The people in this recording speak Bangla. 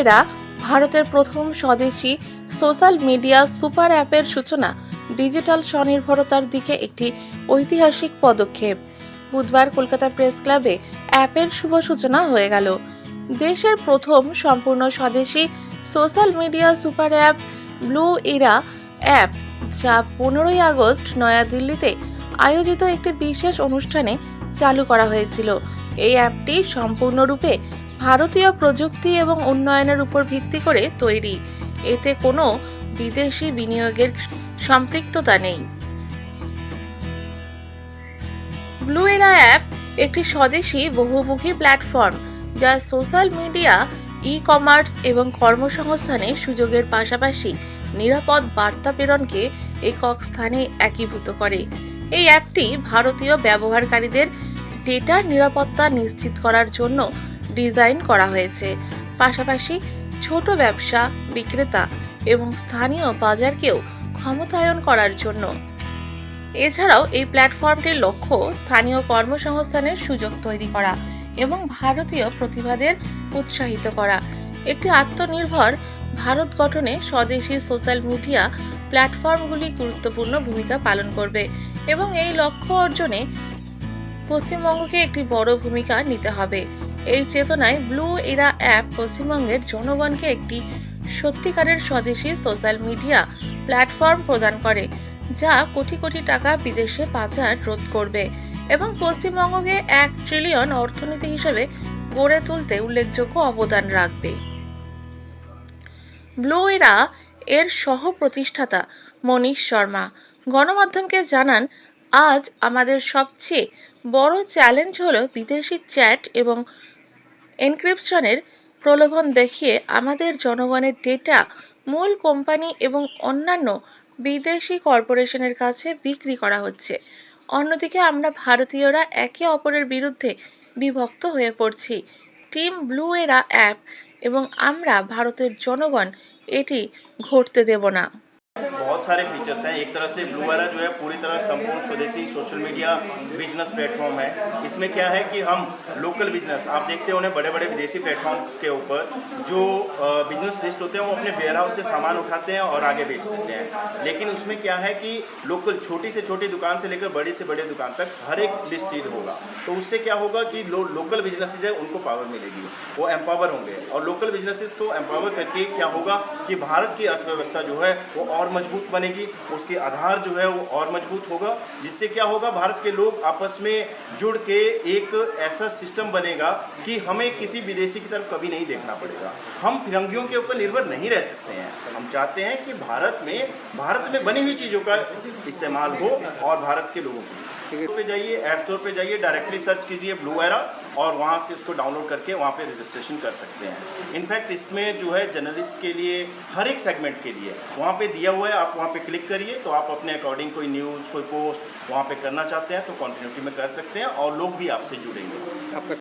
এরা ভারতের প্রথম স্বদেশী সোশ্যাল মিডিয়া সুপার অ্যাপের সূচনা ডিজিটাল স্বনির্ভরতার দিকে একটি ঐতিহাসিক পদক্ষেপ। বুধবার কলকাতা প্রেস ক্লাবে অ্যাপের শুভ সূচনা হয়ে গেল। দেশের প্রথম সম্পূর্ণ স্বদেশী social media super app blue era app, যা পনেরোই আগস্ট নয়াদিল্লিতে আয়োজিত একটি বিশেষ অনুষ্ঠানে চালু করা হয়েছিল। এই অ্যাপটি সম্পূর্ণরূপে ভারতীয় প্রযুক্তি এবং উন্নয়নের উপর ভিত্তি করে তৈরি। এতে কোনো বিদেশি বিনিয়োগের সম্পৃক্ততা নেই। ব্লু এরা অ্যাপ একটি স্বদেশী বহুমুখী প্ল্যাটফর্ম যা সোশ্যাল মিডিয়া ই কমার্স এবং কর্মসংস্থানের সুযোগের পাশাপাশি নিরাপদ বার্তা প্রেরণকে একক স্থানে একীভূত করে। এই অ্যাপটি ভারতীয় ব্যবহারকারীদের ডেটার নিরাপত্তা নিশ্চিত করার জন্য ডিজাইন করা হয়েছে। পাশাপাশি ছোট ব্যবসা, বিক্রেতা এবং স্থানীয় বাজারকেও ক্ষমতায়ন করার জন্য। এছাড়াও এই প্ল্যাটফর্মটির লক্ষ্য স্থানীয় কর্মসংস্থানের সুযোগ তৈরি করা এবং ভারতীয় প্রতিভাদের উৎসাহিত করা। একটি আত্মনির্ভর ভারত গঠনে স্বদেশী সোশ্যাল মিডিয়া প্ল্যাটফর্মগুলি গুরুত্বপূর্ণ ভূমিকা পালন করবে এবং এই লক্ষ্য অর্জনে পশ্চিমবঙ্গকে একটি বড় ভূমিকা নিতে হবে। এই চেতনায় ব্লু এরা অ্যাপ পশ্চিমবঙ্গের জনগণকে একটি সত্যিকারের স্বদেশী সোশ্যাল মিডিয়া প্ল্যাটফর্ম প্রদান করে, যা কোটি কোটি টাকা বিদেশে পাচার রোধ করবে এবং পশ্চিমবঙ্গকে এক ট্রিলিয়ন অর্থনীতি হিসেবে গড়ে তুলতে উল্লেখযোগ্য অবদান রাখবে। ব্লু এরা এর সহ প্রতিষ্ঠাতা মনীষ শর্মা। গণমাধ্যমকে জানান আজ আমাদের সবচেয়ে বড় চ্যালেঞ্জ হলো বিদেশি চ্যাট এবং এনক্রিপশনের প্রলোভন দেখিয়ে আমাদের জনগণের ডেটা মূল কোম্পানি এবং অন্যান্য বিদেশি কর্পোরেশনের কাছে বিক্রি করা হচ্ছে। অন্যদিকে আমরা ভারতীয়রা একে অপরের বিরুদ্ধে বিভক্ত হয়ে পড়ছি। টিম ব্লু এরা অ্যাপ এবং আমরা ভারতের জনগণ এটি ঘটতে দেব না। बहुत सारे फीचर्स हैं। एक तरह से ब्लू वाला जो है पूरी तरह संपूर्ण स्वदेशी सोशल मीडिया बिज़नेस प्लेटफॉर्म है। इसमें क्या है कि हम लोकल बिज़नेस आप देखते होंगे बड़े बड़े विदेशी प्लेटफॉर्म्स के ऊपर जो बिज़नेस लिस्ट होते हैं वो अपने वेयर हाउस से सामान उठाते हैं और आगे बेच देते हैं। लेकिन उसमें क्या है कि लोकल छोटी से छोटी दुकान से लेकर बड़ी से बड़ी दुकान तक हर एक लिस्टेड होगा। तो उससे क्या होगा कि लो, लोकल बिजनेसेस है उनको पावर मिलेगी। वो एम्पावर होंगे। और लोकल बिजनेसेस को एम्पावर करके क्या होगा कि भारत की अर्थव्यवस्था जो है वो और मज़बूत बनेगी, उसके आधार जो है वो और मज़बूत होगा, जिससे क्या होगा, भारत के लोग आपस में जुड़ के एक ऐसा सिस्टम बनेगा कि हमें किसी विदेशी की तरफ़ कभी नहीं देखना पड़ेगा। हम फिरंगियों के ऊपर निर्भर नहीं रह सकते हैं। हम चाहते हैं कि भारत में भारत में बनी हुई चीज़ों का इस्तेमाल हो और भारत के लोगों को पे जाइए ऐप स्टोर पे जाइए डायरेक्टली सर्च कीजिए ब्लू एरा और वहाँ से उसको डाउनलोड करके वहाँ पे रजिस्ट्रेशन कर सकते हैं। इनफैक्ट इसमें जो है जर्नलिस्ट के लिए, हर एक सेगमेंट के लिए, वहाँ पे दिया हुआ है, आप वहाँ पे क्लिक करिए तो आप अपने अकॉर्डिंग कोई न्यूज़ कोई पोस्ट वहाँ पे करना चाहते हैं तो कॉन्टिन्यूटी में कर सकते हैं और लोग भी आपसे जुड़ेंगे। आपका